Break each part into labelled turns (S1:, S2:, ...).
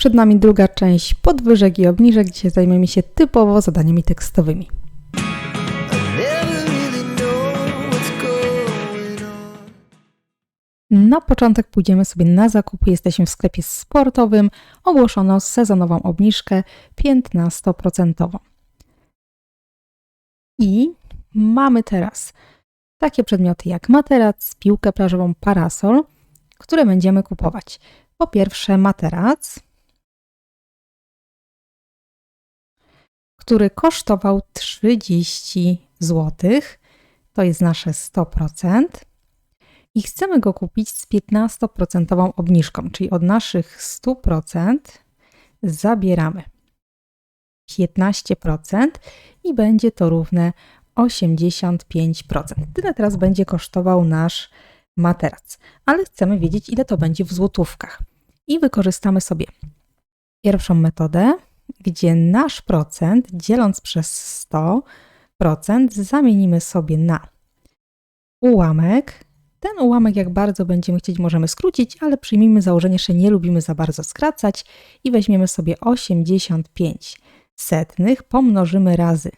S1: Przed nami druga część podwyżek i obniżek. Dzisiaj zajmiemy się typowo zadaniami tekstowymi. Na początek pójdziemy sobie na zakupy. Jesteśmy w sklepie sportowym. Ogłoszono sezonową obniżkę 15%. I mamy teraz takie przedmioty jak materac, piłkę plażową, parasol, które będziemy kupować. Po pierwsze materac, który kosztował 30 zł. To jest nasze 100% i chcemy go kupić z 15% obniżką, czyli od naszych 100% zabieramy 15% i będzie to równe 85%. Tyle teraz będzie kosztował nasz materac, ale chcemy wiedzieć, ile to będzie w złotówkach. I wykorzystamy sobie pierwszą metodę, gdzie nasz procent dzieląc przez 100% zamienimy sobie na ułamek ten ułamek, jak bardzo będziemy chcieć, możemy skrócić, ale przyjmijmy założenie, że nie lubimy za bardzo skracać i weźmiemy sobie 85 setnych, pomnożymy razy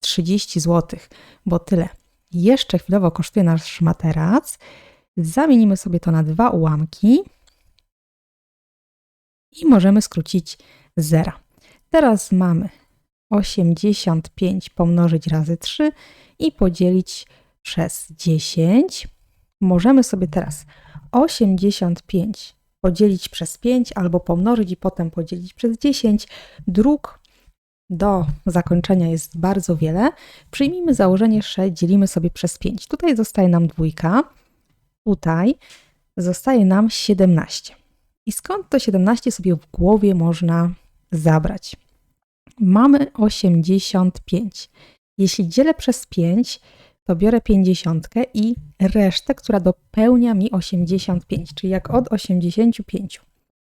S1: 30 zł, bo tyle jeszcze chwilowo kosztuje nasz materac. Zamienimy sobie to na dwa ułamki i możemy skrócić zera. Teraz mamy 85 pomnożyć razy 3 i podzielić przez 10 możemy sobie teraz 85 podzielić przez 5 albo pomnożyć i potem podzielić przez 10. Dróg do zakończenia jest bardzo wiele. Przyjmijmy założenie, że dzielimy sobie przez 5. Tutaj zostaje nam dwójka, tutaj zostaje nam 17. I skąd to 17 sobie w głowie można zabrać? Mamy 85. Jeśli dzielę przez 5, to biorę 50 i resztę, która dopełnia mi 85, czyli jak od 85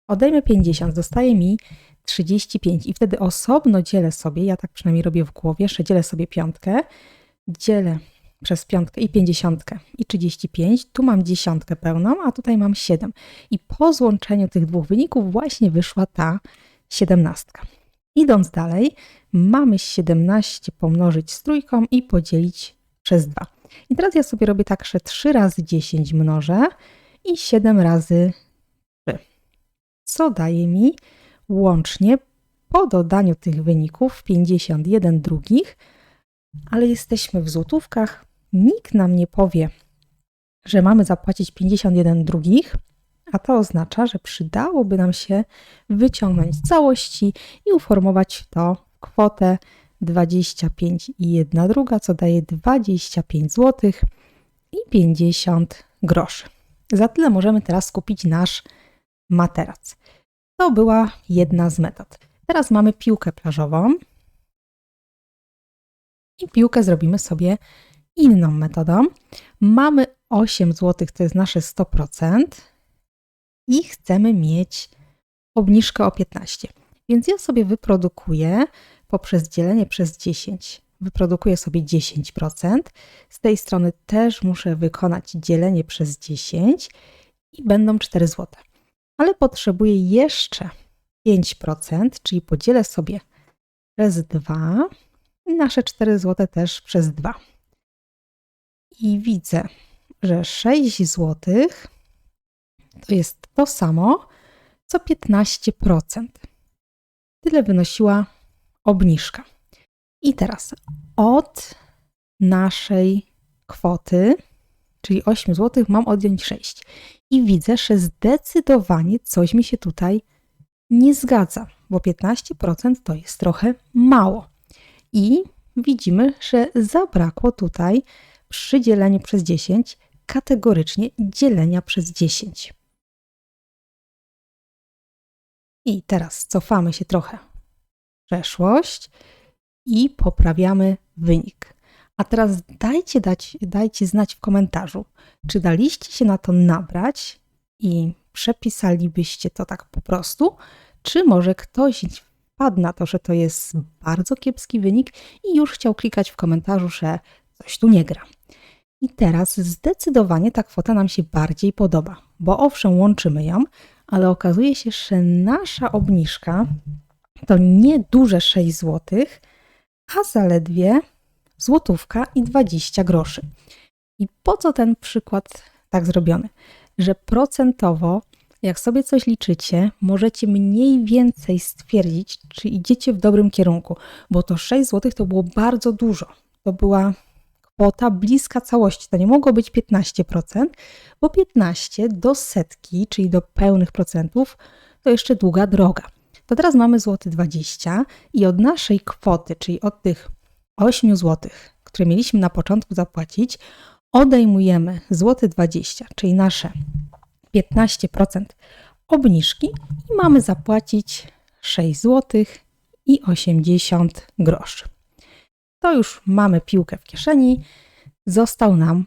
S1: odejmę 50, zostaje mi 35 i wtedy osobno dzielę sobie, ja tak przynajmniej robię w głowie, że dzielę sobie piątkę, dzielę przez piątkę i 50 i 35, tu mam dziesiątkę pełną, a tutaj mam 7. I po złączeniu tych dwóch wyników właśnie wyszła ta 17. Idąc dalej, mamy 17 pomnożyć z trójką i podzielić przez 2. I teraz ja sobie robię tak, że 3 razy 10 mnożę i 7 razy 3. Co daje mi łącznie po dodaniu tych wyników 51 drugich, ale jesteśmy w złotówkach. Nikt nam nie powie, że mamy zapłacić 51 drugich, a to oznacza, że przydałoby nam się wyciągnąć całości i uformować to w kwotę 25 i 1 druga, co daje 25 zł i 50 groszy. Za tyle możemy teraz kupić nasz materac. To była jedna z metod. Teraz mamy piłkę plażową. I piłkę zrobimy sobie inną metodą. Mamy 8 zł, to jest nasze 100%. I chcemy mieć obniżkę o 15. Więc ja sobie wyprodukuję poprzez dzielenie przez 10 wyprodukuję sobie 10%. Z tej strony też muszę wykonać dzielenie przez 10 i będą 4 zł. Ale potrzebuję jeszcze 5%, czyli podzielę sobie przez 2 i nasze 4 zł też przez 2. I widzę, że 6 zł to jest to samo co 15%. Tyle wynosiła obniżka. I teraz od naszej kwoty, czyli 8 zł, mam odjąć 6. I widzę, że zdecydowanie coś mi się tutaj nie zgadza, bo 15% to jest trochę mało. I widzimy, że zabrakło tutaj przy dzieleniu przez 10 kategorycznie dzielenia przez 10. I teraz cofamy się trochę przeszłość i poprawiamy wynik. A teraz dajcie, dać, dajcie znać w komentarzu, czy daliście się na to nabrać i przepisalibyście to tak po prostu, czy może ktoś wpadł na to, że to jest bardzo kiepski wynik i już chciał klikać w komentarzu, że coś tu nie gra. I teraz zdecydowanie ta kwota nam się bardziej podoba, bo owszem, łączymy ją, ale okazuje się, że nasza obniżka to nie duże 6 zł, a zaledwie złotówka i 20 groszy. I po co ten przykład tak zrobiony? Że procentowo, jak sobie coś liczycie, możecie mniej więcej stwierdzić, czy idziecie w dobrym kierunku, bo to 6 zł to było bardzo dużo. To była kwota bliska całości. To nie mogło być 15%, bo 15 do setki, czyli do pełnych procentów, to jeszcze długa droga. To teraz mamy złoty 20 i od naszej kwoty, czyli od tych 8 zł, które mieliśmy na początku zapłacić, odejmujemy złoty 20, czyli nasze 15% obniżki i mamy zapłacić 6 zł i 80 groszy. To już mamy piłkę w kieszeni. Został nam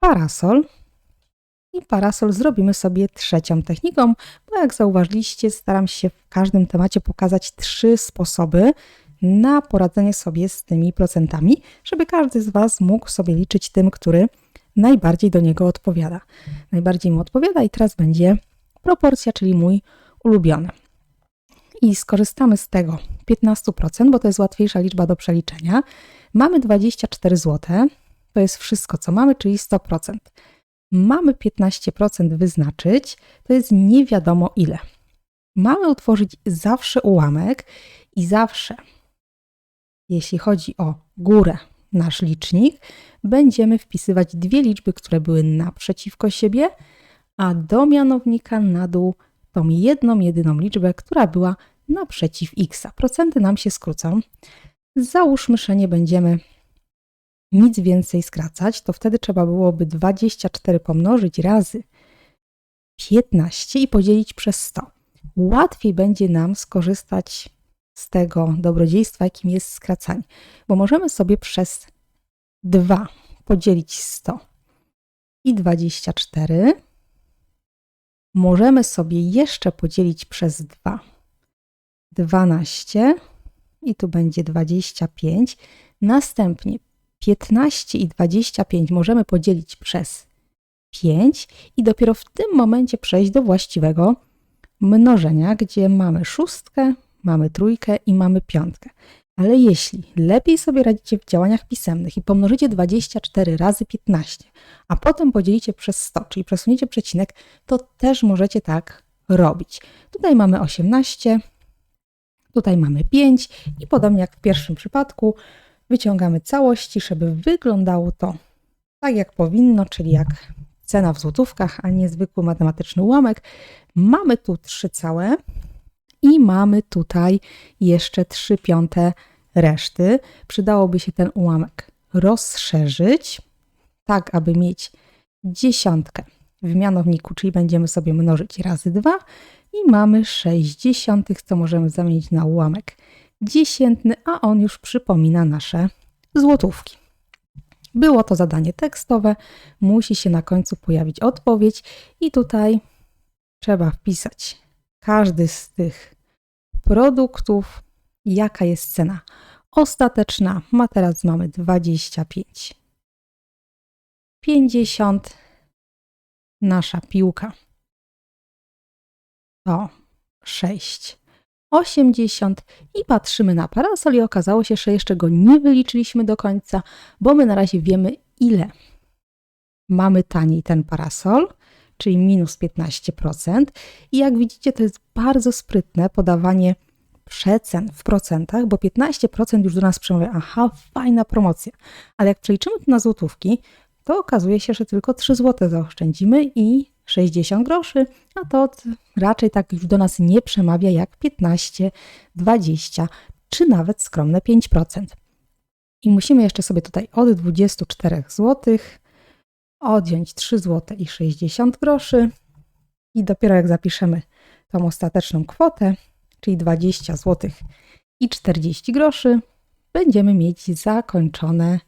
S1: parasol. I parasol zrobimy sobie trzecią techniką, bo jak zauważyliście, staram się w każdym temacie pokazać trzy sposoby na poradzenie sobie z tymi procentami, żeby każdy z Was mógł sobie liczyć tym, który najbardziej do niego odpowiada. Najbardziej mu odpowiada i teraz będzie proporcja, czyli mój ulubiony. I skorzystamy z tego 15%, bo to jest łatwiejsza liczba do przeliczenia. Mamy 24 zł, to jest wszystko, co mamy, czyli 100%. Mamy 15% wyznaczyć, to jest nie wiadomo ile. Mamy utworzyć zawsze ułamek i zawsze, jeśli chodzi o górę, nasz licznik, będziemy wpisywać dwie liczby, które były naprzeciwko siebie, a do mianownika na dół tą jedną, jedyną liczbę, która była naprzeciw x. Procenty nam się skrócą. Załóżmy, że nie będziemy nic więcej skracać, to wtedy trzeba byłoby 24 pomnożyć razy 15 i podzielić przez 100. Łatwiej będzie nam skorzystać z tego dobrodziejstwa, jakim jest skracanie, bo możemy sobie przez 2 podzielić 100 i 24. Możemy sobie jeszcze podzielić przez 2 12 i tu będzie 25. Następnie 15 i 25 możemy podzielić przez 5 i dopiero w tym momencie przejść do właściwego mnożenia, gdzie mamy szóstkę, mamy trójkę i mamy piątkę. Ale jeśli lepiej sobie radzicie w działaniach pisemnych i pomnożycie 24 razy 15, a potem podzielicie przez 100, czyli przesuniecie przecinek, to też możecie tak robić. Tutaj mamy 18, tutaj mamy 5 i podobnie jak w pierwszym przypadku wyciągamy całości, żeby wyglądało to tak jak powinno, czyli jak cena w złotówkach, a nie zwykły matematyczny ułamek. Mamy tu 3 całe i mamy tutaj jeszcze 3 piąte reszty. Przydałoby się ten ułamek rozszerzyć, tak aby mieć dziesiątkę w mianowniku, czyli będziemy sobie mnożyć razy 2 i mamy 6 dziesiątych, co możemy zamienić na ułamek dziesiętny, a on już przypomina nasze złotówki. Było to zadanie tekstowe, musi się na końcu pojawić odpowiedź i tutaj trzeba wpisać każdy z tych produktów, jaka jest cena ostateczna. Ma teraz mamy 25. 50. Nasza piłka to 6. 80 i patrzymy na parasol i okazało się, że jeszcze go nie wyliczyliśmy do końca, bo my na razie wiemy ile mamy taniej ten parasol, czyli minus 15%. I jak widzicie, to jest bardzo sprytne podawanie przecen w procentach, bo 15% już do nas przemawia, aha, fajna promocja. Ale jak przeliczymy to na złotówki, to okazuje się, że tylko 3 zł zaoszczędzimy i 60 groszy, a to raczej tak już do nas nie przemawia jak 15, 20 czy nawet skromne 5%. I musimy jeszcze sobie tutaj od 24 zł odjąć 3 zł i 60 groszy i dopiero jak zapiszemy tą ostateczną kwotę, czyli 20 zł i 40 groszy, będziemy mieć zakończone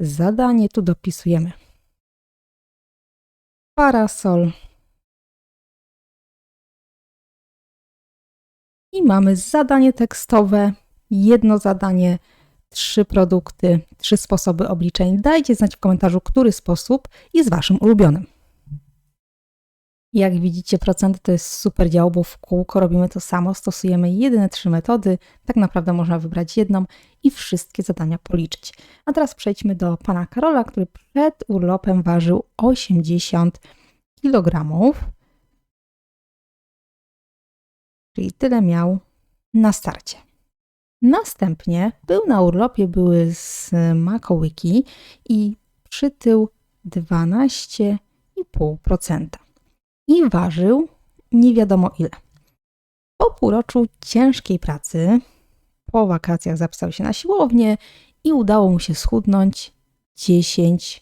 S1: zadanie. Tu dopisujemy parasol. I mamy zadanie tekstowe, jedno zadanie, trzy produkty, trzy sposoby obliczeń. Dajcie znać w komentarzu, który sposób jest Waszym ulubionym. Jak widzicie, procenty to jest super dział, bo w kółko robimy to samo, stosujemy jedyne trzy metody. Tak naprawdę można wybrać jedną i wszystkie zadania policzyć. A teraz przejdźmy do pana Karola, który przed urlopem ważył 80 kg. Czyli tyle miał na starcie. Następnie był na urlopie, były z makołyki i przytył 12,5% i ważył nie wiadomo ile. Po półroczu ciężkiej pracy, po wakacjach zapisał się na siłownię i udało mu się schudnąć 10%.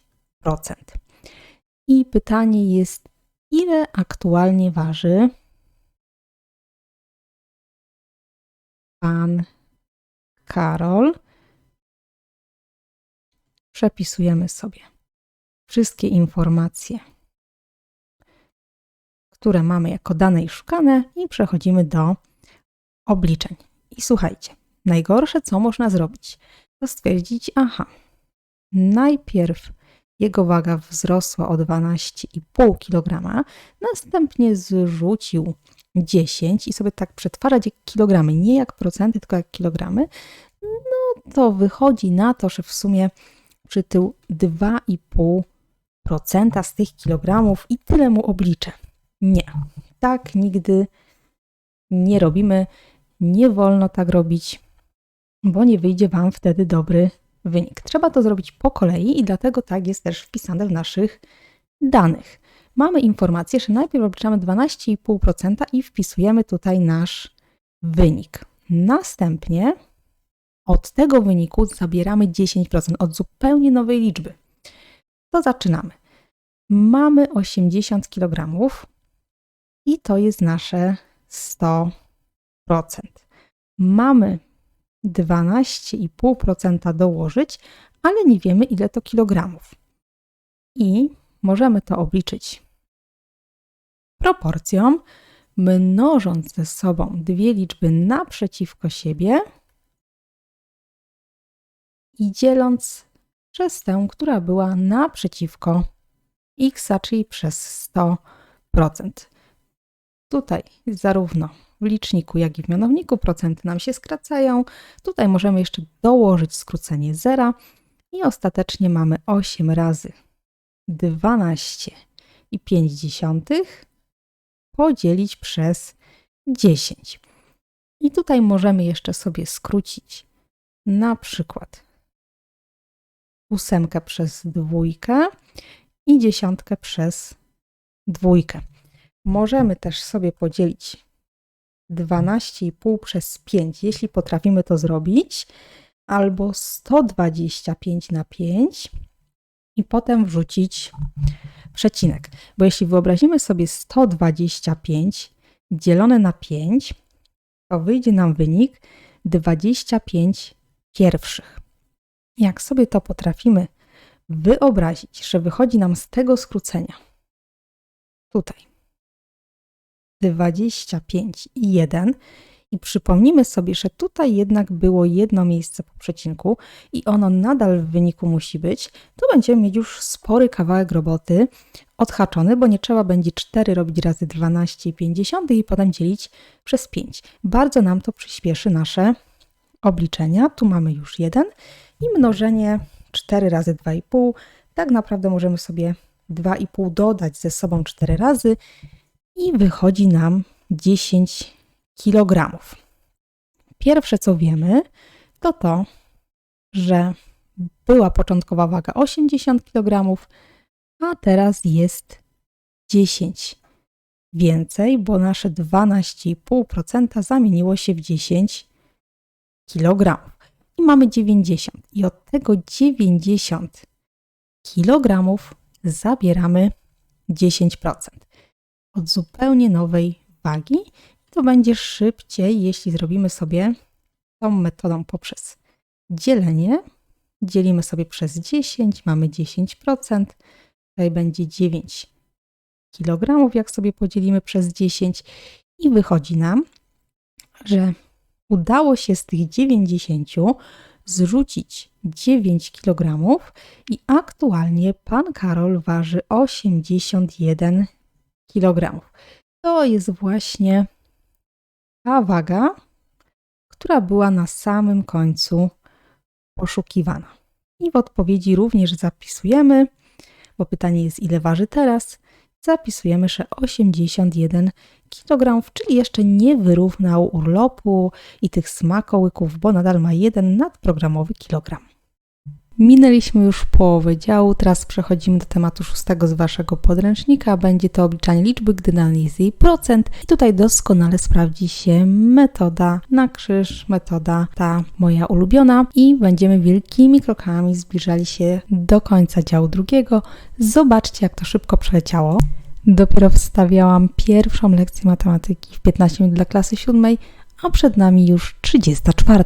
S1: I pytanie jest, ile aktualnie waży pan Karol? Przepisujemy sobie wszystkie informacje które mamy jako dane i szukane i przechodzimy do obliczeń. I słuchajcie, najgorsze co można zrobić, to stwierdzić, aha, najpierw jego waga wzrosła o 12,5 kg, następnie zrzucił 10 i sobie tak przetwarzać jak kilogramy, nie jak procenty, tylko jak kilogramy, no to wychodzi na to, że w sumie przytył 2,5% z tych kilogramów i tyle mu obliczę. Nie, tak nigdy nie robimy. Nie wolno tak robić, bo nie wyjdzie Wam wtedy dobry wynik. Trzeba to zrobić po kolei i dlatego tak jest też wpisane w naszych danych. Mamy informację, że najpierw obliczamy 12,5% i wpisujemy tutaj nasz wynik. Następnie od tego wyniku zabieramy 10%, od zupełnie nowej liczby. To zaczynamy. Mamy 80 kg, i to jest nasze 100%. Mamy 12,5% dołożyć, ale nie wiemy ile to kilogramów. I możemy to obliczyć proporcją, mnożąc ze sobą dwie liczby naprzeciwko siebie i dzieląc przez tę, która była naprzeciwko x, czyli przez 100%. Tutaj zarówno w liczniku, jak i w mianowniku procenty nam się skracają. Tutaj możemy jeszcze dołożyć skrócenie zera i ostatecznie mamy 8 razy 12,5 podzielić przez 10. I tutaj możemy jeszcze sobie skrócić na przykład ósemkę przez dwójkę i dziesiątkę przez dwójkę. Możemy też sobie podzielić 12,5 przez 5, jeśli potrafimy to zrobić, albo 125 na 5 i potem wrzucić przecinek. Bo jeśli wyobrazimy sobie 125 dzielone na 5, to wyjdzie nam wynik 25 pierwszych. Jak sobie to potrafimy wyobrazić, że wychodzi nam z tego skrócenia, tutaj 25 i 1 i przypomnimy sobie, że tutaj jednak było jedno miejsce po przecinku i ono nadal w wyniku musi być, to będziemy mieć już spory kawałek roboty odhaczony, bo nie trzeba będzie 4 robić razy 12,5 i potem dzielić przez 5. Bardzo nam to przyspieszy nasze obliczenia. Tu mamy już 1 i mnożenie 4 razy 2,5. Tak naprawdę możemy sobie 2,5 dodać ze sobą 4 razy i wychodzi nam 10 kg. Pierwsze co wiemy, to to, że była początkowa waga 80 kg, a teraz jest 10 więcej, bo nasze 12,5% zamieniło się w 10 kg. I mamy 90. I od tego 90 kg zabieramy 10% od zupełnie nowej wagi. To będzie szybciej, jeśli zrobimy sobie tą metodą poprzez dzielenie. Dzielimy sobie przez 10, mamy 10%. Tutaj będzie 9 kg, jak sobie podzielimy przez 10 i wychodzi nam, że udało się z tych 90 zrzucić 9 kg i aktualnie pan Karol waży 81 kilogramów. To jest właśnie ta waga, która była na samym końcu poszukiwana. I w odpowiedzi również zapisujemy, bo pytanie jest ile waży teraz, zapisujemy, że 81 kg, czyli jeszcze nie wyrównał urlopu i tych smakołyków, bo nadal ma jeden nadprogramowy kilogram. Minęliśmy już połowę działu, teraz przechodzimy do tematu szóstego z Waszego podręcznika. Będzie to obliczanie liczby, gdy jest jej procent. I tutaj doskonale sprawdzi się metoda na krzyż, metoda ta moja ulubiona. I będziemy wielkimi krokami zbliżali się do końca działu drugiego. Zobaczcie, jak to szybko przeleciało. Dopiero wstawiałam pierwszą lekcję matematyki w 15 minut dla klasy siódmej, a przed nami już 34.